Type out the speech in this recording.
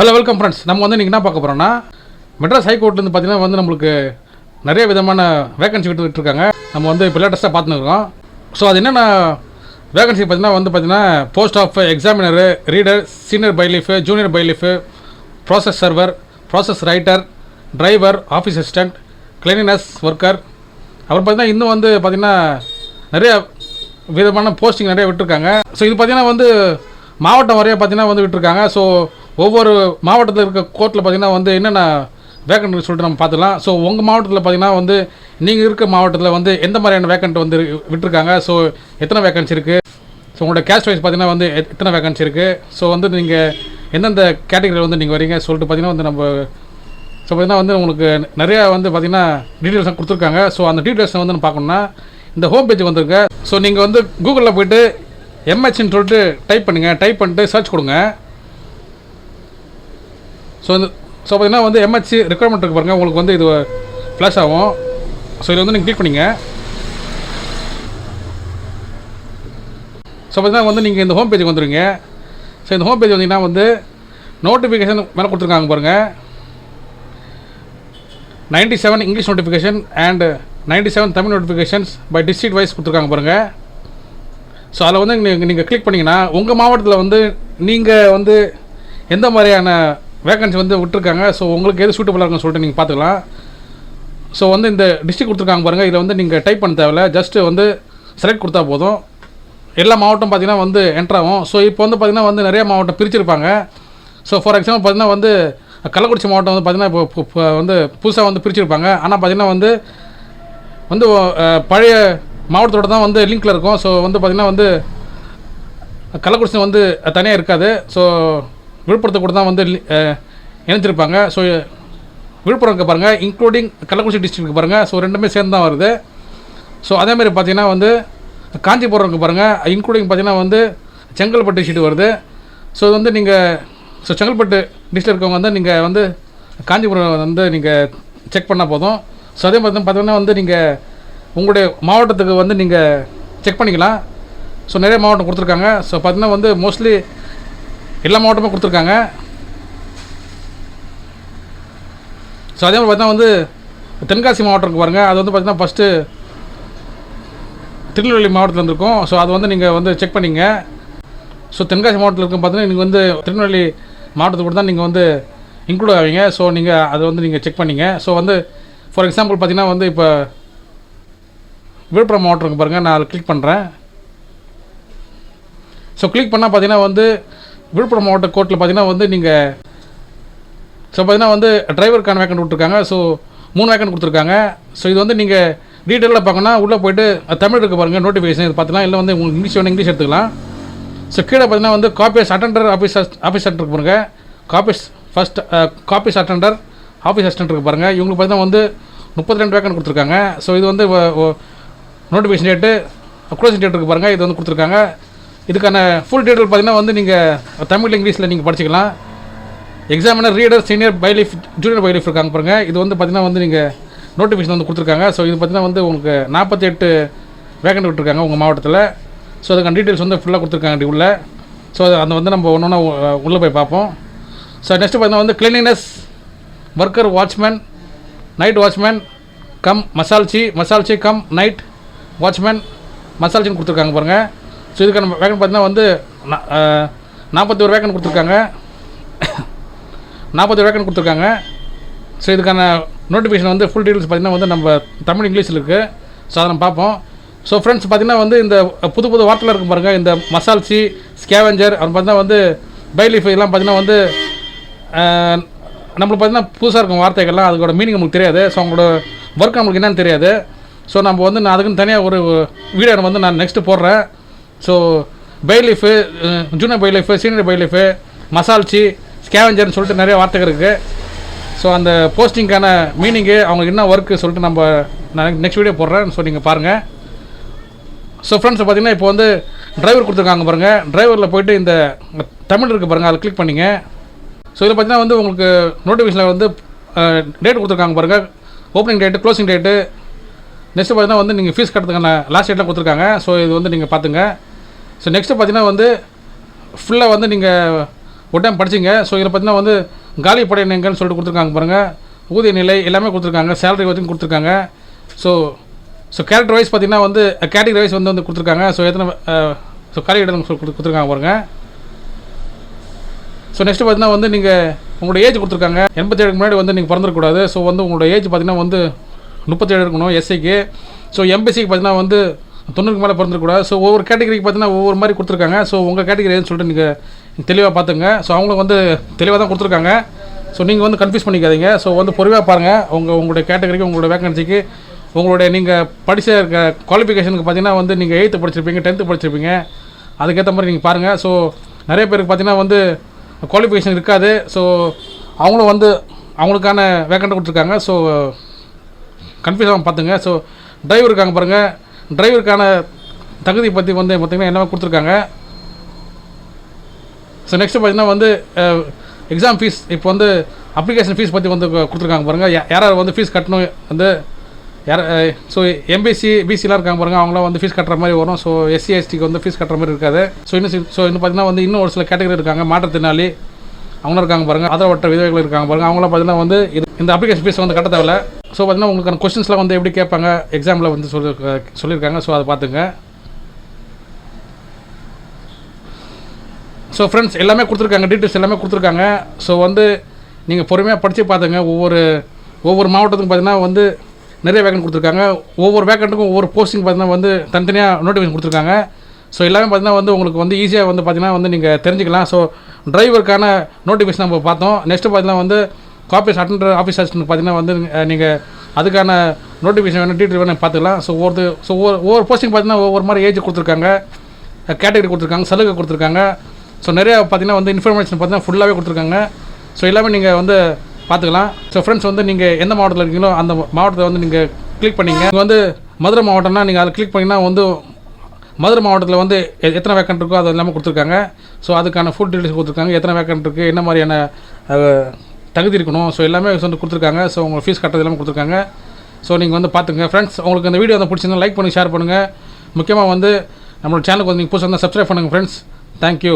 Hello welcome friends நம்ம வந்து இன்றைக்கி என்ன பார்க்க போகிறோம்னா மெட்ராஸ் ஹைகோர்ட்லேருந்து பார்த்தீங்கன்னா வந்து நம்மளுக்கு நிறைய விதமான வேகன்சி விட்டுருக்காங்க நம்ம வந்து இப்போ லேட்டஸ்ட்டாக பார்த்துன்னு இருக்கோம். ஸோ அது என்னென்ன வேகன்சி பார்த்தீங்கன்னா வந்து பார்த்தீங்கன்னா post of examiner reader senior bailiff junior bailiff process server process writer driver office assistant cleanliness worker அப்புறம் பார்த்தீங்கன்னா இன்னும் வந்து பார்த்தீங்கன்னா நிறைய விதமான போஸ்டிங் நிறைய விட்டுருக்காங்க. ஸோ இது பார்த்தீங்கன்னா வந்து மாவட்டம் வரைய பார்த்தீங்கன்னா வந்து விட்டுருக்காங்க. ஸோ ஒவ்வொரு மாவட்டத்தில் இருக்க கோர்ட்டில் பார்த்தீங்கன்னா வந்து என்னென்ன வேக்கண்ட் சொல்லிட்டு நம்ம பார்த்துக்கலாம். ஸோ உங்கள் மாவட்டத்தில் பார்த்தீங்கன்னா வந்து நீங்கள் இருக்க மாவட்டத்தில் வந்து எந்த மாதிரியான வேக்கண்ட் வந்து விட்டுருக்காங்க? ஸோ எத்தனை வேக்கன்சி இருக்குது ஸோ உங்களோட கேஸ்ட் வைஸ் பார்த்தீங்கன்னா வந்து எத்தனை வேக்கன்சி இருக்குது ஸோ வந்து நீங்கள் எந்தெந்த கேட்டகரியில் வந்து நீங்கள் வரீங்க? சொல்லிட்டு பார்த்தீங்கன்னா வந்து நம்ம ஸோ பார்த்தீங்கன்னா வந்து உங்களுக்கு நிறையா வந்து பார்த்தீங்கன்னா டீட்டெயில்ஸ் கொடுத்துருக்காங்க. ஸோ அந்த டீட்டெயில்ஸை வந்து நம்ம பார்க்கணும்னா இந்த ஹோம் பேஜ் வந்திருக்கு ஸோ நீங்கள் வந்து கூகுளில் போயிட்டு எம்ஹெச்னு சொல்லிட்டு டைப் பண்ணுங்கள் டைப் பண்ணிட்டு சர்ச் கொடுங்க. ஸோ இந்த ஸோ பார்த்தீங்கன்னா வந்து எம்ஹெச்சி ரெக்குவயர்மெண்ட் இருக்கு பாருங்கள் உங்களுக்கு வந்து இது ஃப்ளாஷ் ஆகும். ஸோ இதில் வந்து நீங்கள் கிளிக் பண்ணிங்க. ஸோ பார்த்தீங்கன்னா வந்து நீங்கள் இந்த ஹோம் பேஜுக்கு வந்துடுங்க ஸோ இந்த ஹோம் பேஜ் வந்தீங்கன்னா வந்து நோட்டிஃபிகேஷன் மேலே கொடுத்துருக்காங்க பாருங்கள் ninety seven English notification and ninety seven Tamil notifications by district wise கொடுத்துருக்காங்க பாருங்கள் ஸோ அதில் வந்து நீங்கள் நீங்கள் கிளிக் பண்ணிங்கன்னா உங்கள் மாவட்டத்தில் வந்து நீங்கள் வந்து எந்த மாதிரியான வேகன்சி வந்து விட்டுருக்காங்க. ஸோ உங்களுக்கு எது சூட்டபுளாக இருக்குன்னு சொல்லிட்டு நீங்கள் பார்த்துக்கலாம். ஸோ வந்து இந்த டிஸ்ட்ரிக்ட் கொடுத்துருக்காங்க பாருங்கள் இதில் வந்து நீங்கள் டைப் பண்ண தேவையில்ல. ஜஸ்ட்டு வந்து செலக்ட் கொடுத்தா போதும். எல்லா மாவட்டம் பார்த்தீங்கன்னா வந்து என்ட்ராகும் ஸோ இப்போ வந்து பார்த்தீங்கன்னா வந்து நிறைய மாவட்டம் பிரிச்சிருப்பாங்க. ஸோ ஃபார் எக்ஸாம்பிள் பார்த்திங்கன்னா வந்து கள்ளக்குறிச்சி மாவட்டம் வந்து பார்த்திங்கன்னா இப்போ வந்து புதுசாக வந்து பிரிச்சிருப்பாங்க. ஆனால் பார்த்திங்கன்னா வந்து வந்து பழைய மாவட்டத்தோட தான் வந்து லிங்க்கில் இருக்கும். ஸோ வந்து பார்த்திங்கன்னா வந்து கள்ளக்குறிச்சி வந்து தனியாக இருக்காது. ஸோ விழுப்புரத்தை கூட தான் வந்து இணைத்திருப்பாங்க இணைஞ்சிருப்பாங்க. ஸோ விழுப்புரம் பாருங்கள் இன்க்ளூடிங் கள்ளக்குறிச்சி டிஸ்ட்ரிக்ட் பாருங்கள் ஸோ ரெண்டுமே சேர்ந்து தான் வருது ஸோ அதேமாதிரி பார்த்தீங்கன்னா வந்து காஞ்சிபுரங்களுக்கு பாருங்கள் இன்க்ளூடிங் பார்த்தீங்கன்னா வந்து செங்கல்பட்டு டிஸ்ட்ரிக்ட் வருது. ஸோ இது வந்து நீங்கள் ஸோ செங்கல்பட்டு டிஸ்ட்ரிக்ட் இருக்கவங்க வந்து நீங்கள் வந்து காஞ்சிபுரம் வந்து நீங்கள் செக் பண்ணால் போதும். ஸோ அதே மாதிரி பார்த்தீங்கன்னா வந்து நீங்கள் உங்களுடைய மாவட்டத்துக்கு வந்து நீங்கள் செக் பண்ணிக்கலாம். ஸோ நிறைய மாவட்டம் கொடுத்துருக்காங்க. ஸோ பார்த்தீங்கன்னா வந்து மோஸ்ட்லி எல்லா மாவட்டமும் கொடுத்துருக்காங்க. ஸோ அதே மாதிரி பார்த்தீங்கன்னா வந்து தென்காசி மாவட்டத்துக்கு பாருங்கள் அது வந்து பார்த்தீங்கன்னா ஃபஸ்ட்டு திருநெல்வேலி மாவட்டத்தில் இருந்திருக்கும். ஸோ அது வந்து நீங்கள் வந்து செக் பண்ணிங்க. ஸோ தென்காசி மாவட்டத்தில் இருக்கும் பார்த்தீங்கன்னா நீங்கள் வந்து திருநெல்வேலி மாவட்டத்துக்கு கூட தான் நீங்கள் வந்து இன்க்ளூட் ஆவீங்க. ஸோ நீங்கள் அதை வந்து நீங்கள் செக் பண்ணிங்க. ஸோ வந்து ஃபார் எக்ஸாம்பிள் பார்த்தீங்கன்னா வந்து இப்போ விழுப்புரம் மாவட்டம் இருக்கு பாருங்கள் நான் அதை கிளிக் பண்ணுறேன் ஸோ கிளிக் பண்ணால் பார்த்தீங்கன்னா வந்து விழுப்புரம் மாவட்ட கோர்ட்டில் பார்த்தீங்கன்னா வந்து நீங்கள் ஸோ பார்த்தீங்கன்னா வந்து டிரைவருக்கான வேக்கன்ட் கொடுத்துருக்காங்க. ஸோ மூணு வேக்கன் கொடுத்துருக்காங்க. ஸோ இது வந்து நீங்கள் டீட்டெயிலாக பார்க்கணும்னா உள்ளே போயிட்டு தமிழ் இருக்க பாருங்கள் நோட்டிஃபிகேஷன் இது பார்த்துக்கலாம் இல்லை வந்து உங்களுக்கு இங்கிலீஷ் வேணும் இங்கிலீஷ் எடுத்துக்கலாம். ஸோ கீழே பார்த்தீங்கன்னா வந்து காப்பீஸ் அட்டெண்டர் ஆஃபீஸ் ஆஃபீஸ் இருக்கு பாருங்கள் copyist first copyist attender office assistant இருக்கு பாருங்கள் இவங்களுக்கு பார்த்தீங்கன்னா வந்து முப்பத்தி ரெண்டு வேக்கன் கொடுத்துருக்காங்க. ஸோ இது வந்து நோட்டிஃபிகேஷன் டேட்டு க்ளோசிங் டேட் இருக்குது பாருங்கள் இது வந்து கொடுத்துருக்காங்க. இதுக்கான ஃபுல் டீட்டெயில் பார்த்தீங்கன்னா வந்து நீங்கள் தமிழ் இங்கிலீஷில் நீங்கள் படிச்சுக்கலாம். Examiner reader senior bailiff junior bailiff இருக்காங்க பாருங்கள் இது வந்து பார்த்தீங்கன்னா வந்து நீங்கள் நோட்டிஃபிகேஷன் வந்து கொடுத்துருக்காங்க. ஸோ இது பார்த்தீங்கன்னா வந்து உங்களுக்கு நாற்பத்தி எட்டு வேகண்ட் விட்டுருக்காங்க உங்கள் மாவட்டத்தில். ஸோ அதுக்கான டீட்டெயில்ஸ் வந்து ஃபுல்லாக கொடுத்துருக்காங்க டி உள்ள. ஸோ அந்த வந்து நம்ம ஒன்று ஒன்றா உள்ளே போய் பார்ப்போம். ஸோ நெக்ஸ்ட் பார்த்தீங்கன்னா வந்து cleanliness worker watchman night watchman cum masalchi masalchi cum night watchman மசால்ச்சின்னு கொடுத்துருக்காங்க பாருங்கள் ஸோ இதுக்கான வேகன் பார்த்தீங்கன்னா வந்து நாற்பத்தி ஒரு வேகன் கொடுத்துருக்காங்க. நாற்பது வேக்கன் கொடுத்துருக்காங்க. ஸோ இதுக்கான நோட்டிஃபிகேஷன் வந்து ஃபுல் டீட்டெயில்ஸ் பார்த்தீங்கன்னா வந்து நம்ம தமிழ் இங்கிலீஷில் இருக்குது ஸோ அதை நம்ம பார்ப்போம். ஸோ ஃப்ரெண்ட்ஸ் பார்த்தீங்கன்னா வந்து இந்த புது புது வார்த்தையில் இருக்கும் பாருங்கள் இந்த மசால்சி ஸ்கேவெஞ்சர் அப்புறம் பார்த்தீங்கன்னா வந்து பைலீஃப் இதெல்லாம் பார்த்தீங்கன்னா வந்து நம்மளுக்கு பார்த்தீங்கன்னா புதுசாக இருக்கும் வார்த்தைகள்லாம். அதுக்கோட மீனிங் நமக்கு தெரியாது. ஸோ அவங்களோட ஒர்க் நம்மளுக்கு என்னன்னு தெரியாது. ஸோ நம்ம வந்து நான் அதுக்குன்னு தனியாக ஒரு வீடியோ வந்து நான் நெக்ஸ்ட்டு போடுறேன். So bailiff junior bailiff senior bailiff masalchi ஸ்கேவெஞ்சர்னு சொல்லிட்டு நிறைய வார்த்தைகள் இருக்குது ஸோ அந்த போஸ்டிங்க்கான மீனிங்கு அவங்களுக்கு என்ன ஒர்க்கு சொல்லிட்டு நம்ம நான் நெக்ஸ்ட் வீடியோ போடுறேன். ஸோ நீங்கள் பாருங்கள் ஸோ ஃப்ரெண்ட்ஸ் பார்த்தீங்கன்னா இப்போ வந்து டிரைவர் கொடுத்துருக்காங்க பாருங்கள் டிரைவரில் போயிட்டு இந்த தமிழ் இருக்குது பாருங்கள் அதை கிளிக் பண்ணிங்க. ஸோ இதில் பார்த்தீங்கன்னா வந்து உங்களுக்கு நோட்டிஃபிகேஷனில் வந்து டேட் கொடுத்துருக்காங்க பாருங்கள் opening date closing date next பார்த்தீங்கன்னா வந்து நீங்கள் ஃபீஸ் கட்டுறதுக்கான லாஸ்ட் டேட்லாம் கொடுத்துருக்காங்க. ஸோ இது வந்து நீங்கள் பார்த்துங்க ஸோ நெக்ஸ்ட்டு பார்த்தீங்கன்னா வந்து ஃபுல்லாக வந்து நீங்கள் ஒரு டைம் படிச்சிங்க. ஸோ இதில் பார்த்தீங்கன்னா வந்து காலி படை எங்கன்னு சொல்லிட்டு கொடுத்துருக்காங்க பாருங்கள் ஊதிய நிலை எல்லாமே கொடுத்துருக்காங்க. சேலரி வரைக்கும் கொடுத்துருக்காங்க. ஸோ ஸோ கேரக்டர் வைஸ் பார்த்தீங்கன்னா வந்து கேட்டகரி வைஸ் வந்து வந்து கொடுத்துருக்காங்க. ஸோ எத்தனை ஸோ காலி இடம் சொல்லி கொடுத்து- கொடுத்துருக்காங்க பாருங்க. ஸோ நெக்ஸ்ட் பார்த்தீங்கன்னா வந்து நீங்கள் உங்களோட ஏஜ் கொடுத்துருக்காங்க. எண்பத்தேழுக்கு முன்னாடி வந்து நீங்கள் பிறந்திருக்கக்கூடாது ஸோ வந்து உங்களோட ஏஜ் பார்த்தீங்கன்னா வந்து முப்பத்தேழு இருக்கணும் எஸ்சிக்கு ஸோ எம்பிசிக்கு பார்த்தீங்கன்னா வந்து தொண்ணூறுக்கு மேலே பிறந்திருக்கூடாது ஸோ ஒவ்வொரு கேட்டகரிக்கு பார்த்தீங்கன்னா ஒவ்வொரு மாதிரி கொடுத்துருக்காங்க. ஸோ உங்கள் கேட்டகரி எதுன்னு சொல்லிட்டு நீங்கள் தெளிவாக பார்த்துங்க ஸோ அவங்களுக்கு வந்து தெளிவாக தான் கொடுத்துருக்காங்க. ஸோ நீங்கள் வந்து கன்ஃபியூஸ் பண்ணிக்காதீங்க. ஸோ வந்து பொறுமையாக பாருங்கள் உங்கள் உங்களுடைய கேட்டகரிக்கு உங்களோட வேக்கன்சிக்கு உங்களுடைய நீங்கள் படித்த குவாலிஃபிகேஷனுக்கு பார்த்தீங்கன்னா வந்து நீங்கள் எயித்து படிச்சிருப்பீங்க டென்த்து படிச்சிருப்பீங்க. அதுக்கேற்ற மாதிரி நீங்கள் பாருங்கள் ஸோ நிறைய பேருக்கு பார்த்தீங்கன்னா வந்து குவாலிஃபிகேஷன் இருக்காது. ஸோ அவங்களும் வந்து அவங்களுக்கான வேக்கண்ட் கொடுத்துருக்காங்க. ஸோ கன்ஃபியூஸ் ஆகும் பார்த்துங்க ஸோ டிரைவர் இருக்காங்க பாருங்கள் டிரைவருக்கான தகுதி பற்றி வந்து பார்த்திங்கன்னா எல்லாமே கொடுத்துருக்காங்க. ஸோ நெக்ஸ்ட் பார்த்தீங்கன்னா வந்து எக்ஸாம் ஃபீஸ் இப்போ வந்து அப்ளிகேஷன் ஃபீஸ் பற்றி வந்து கொடுத்துருக்காங்க பாருங்கள் யார் யார் வந்து ஃபீஸ் கட்டணும் வந்து யார் ஸோ எம்பிசி பிசிலாம் இருக்காங்க பாருங்கள் அவங்களாம் வந்து ஃபீஸ் கட்டுற மாதிரி வரும். ஸோ எஸ்சி எஸ்டிக்கு வந்து ஃபீஸ் கட்டுற மாதிரி இருக்காது. ஸோ இன்னும் ஸோ இன்னும் பார்த்தீங்கன்னா வந்து இன்னும் ஒரு சில கேட்டகரி இருக்காங்க. மாற்றுத்திறனாளி அவங்களும் இருக்காங்க பாருங்கள் ஆதரவற்ற விதவைகள் இருக்காங்க பாருங்கள் அவங்களாம் பார்த்தீங்கன்னா வந்து இது இந்த அப்ளிகேஷன் ஃபீஸ் வந்து கட்ட தேவையில்ல. ஸோ பார்த்தீங்கன்னா உங்களுக்கான கொஸ்டின்ஸ்லாம் வந்து எப்படி கேட்பாங்க? எக்ஸாமில் வந்து சொல்லி சொல்லியிருக்காங்க. ஸோ அதை பார்த்துங்க. ஸோ ஃப்ரெண்ட்ஸ் எல்லாமே கொடுத்துருக்காங்க. டீட்டெயில்ஸ் எல்லாமே கொடுத்துருக்காங்க. ஸோ வந்து நீங்கள் பொறுமையாக படித்து பார்த்துங்க. ஒவ்வொரு ஒவ்வொரு மாவட்டத்துக்கும் பார்த்தீங்கன்னா வந்து நிறைய வேகன் கொடுத்துருக்காங்க. ஒவ்வொரு வேக்கண்ட்டுக்கும் ஒவ்வொரு போஸ்டிங் பார்த்தீங்கன்னா வந்து தனித்தனியாக நோட்டிஃபிகேஷன் கொடுத்துருக்காங்க. ஸோ எல்லாமே பார்த்தீங்கன்னா வந்து உங்களுக்கு வந்து ஈஸியாக வந்து பார்த்தீங்கன்னா வந்து நீங்கள் தெரிஞ்சுக்கலாம். ஸோ டிரைவருக்கான நோட்டிஃபிகேஷன் நம்ம பார்த்தோம். நெக்ஸ்ட்டு பார்த்தீங்கன்னா வந்து காப்பீஸ் அட்டன் ஆஃபீஸ் அசிஸ்டன்ட் பார்த்தீங்கன்னா வந்து நீங்கள் அதுக்கான நோட்டிஃபிகேஷன் வேணும் டீட்டெயில் வேணும் பார்த்துக்கலாம். ஸோ ஒவ்வொரு ஸோ ஒவ்வொரு ஒவ்வொரு போஸ்டிங் பார்த்தீங்கன்னா ஒவ்வொரு மாதிரி ஏஜ் கொடுத்துருக்காங்க. கேட்டகரி கொடுத்துருக்காங்க சலுகை கொடுத்துருக்காங்க. ஸோ நிறையா பார்த்தீங்கன்னா வந்து இன்ஃபர்மேஷன் பார்த்தீங்கன்னா ஃபுல்லாகவே கொடுத்துருக்காங்க. ஸோ எல்லாமே நீங்கள் வந்து பார்த்துக்கலாம். ஸோ ஃப்ரெண்ட்ஸ் வந்து நீங்கள் எந்த மாவட்டத்தில் இருக்கீங்களோ அந்த மாவட்டத்தை வந்து நீங்கள் கிளிக் பண்ணிங்க. நீங்கள் வந்து மதுரை மாவட்டம்னா நீங்கள் அதை கிளிக் பண்ணிங்கன்னா வந்து மதுரை மாவட்டத்தில் வந்து எ- எத்தனை வேக்கன்ட் இருக்கோ அது எல்லாமே கொடுத்துருக்காங்க. ஸோ அதுக்கான ஃபுல் டீட்டெயில்ஸ் கொடுத்துருக்காங்க. எத்தனை வேக்கன்ட் இருக்குது என்ன மாதிரியான தகுதி இருக்கணும். ஸோ எல்லாமே வந்து கொடுத்துருக்காங்க. ஸோ உங்களுக்கு ஃபீஸ் கட்டுறது எல்லாமே கொடுத்துருக்காங்க. ஸோ நீங்கள் வந்து பார்த்துங்க ஃப்ரெண்ட்ஸ் உங்களுக்கு இந்த வீடியோ வந்து பிடிச்சிருந்தா லைக் பண்ணி ஷேர் பண்ணுங்கள் முக்கியமாக வந்து நம்மளோட சேனலுக்கு வந்து நீங்கள் புதுசாக இருந்தால் சப்ஸ்கிரைப் பண்ணுங்கள் ஃப்ரெண்ட்ஸ் தேங்க்யூ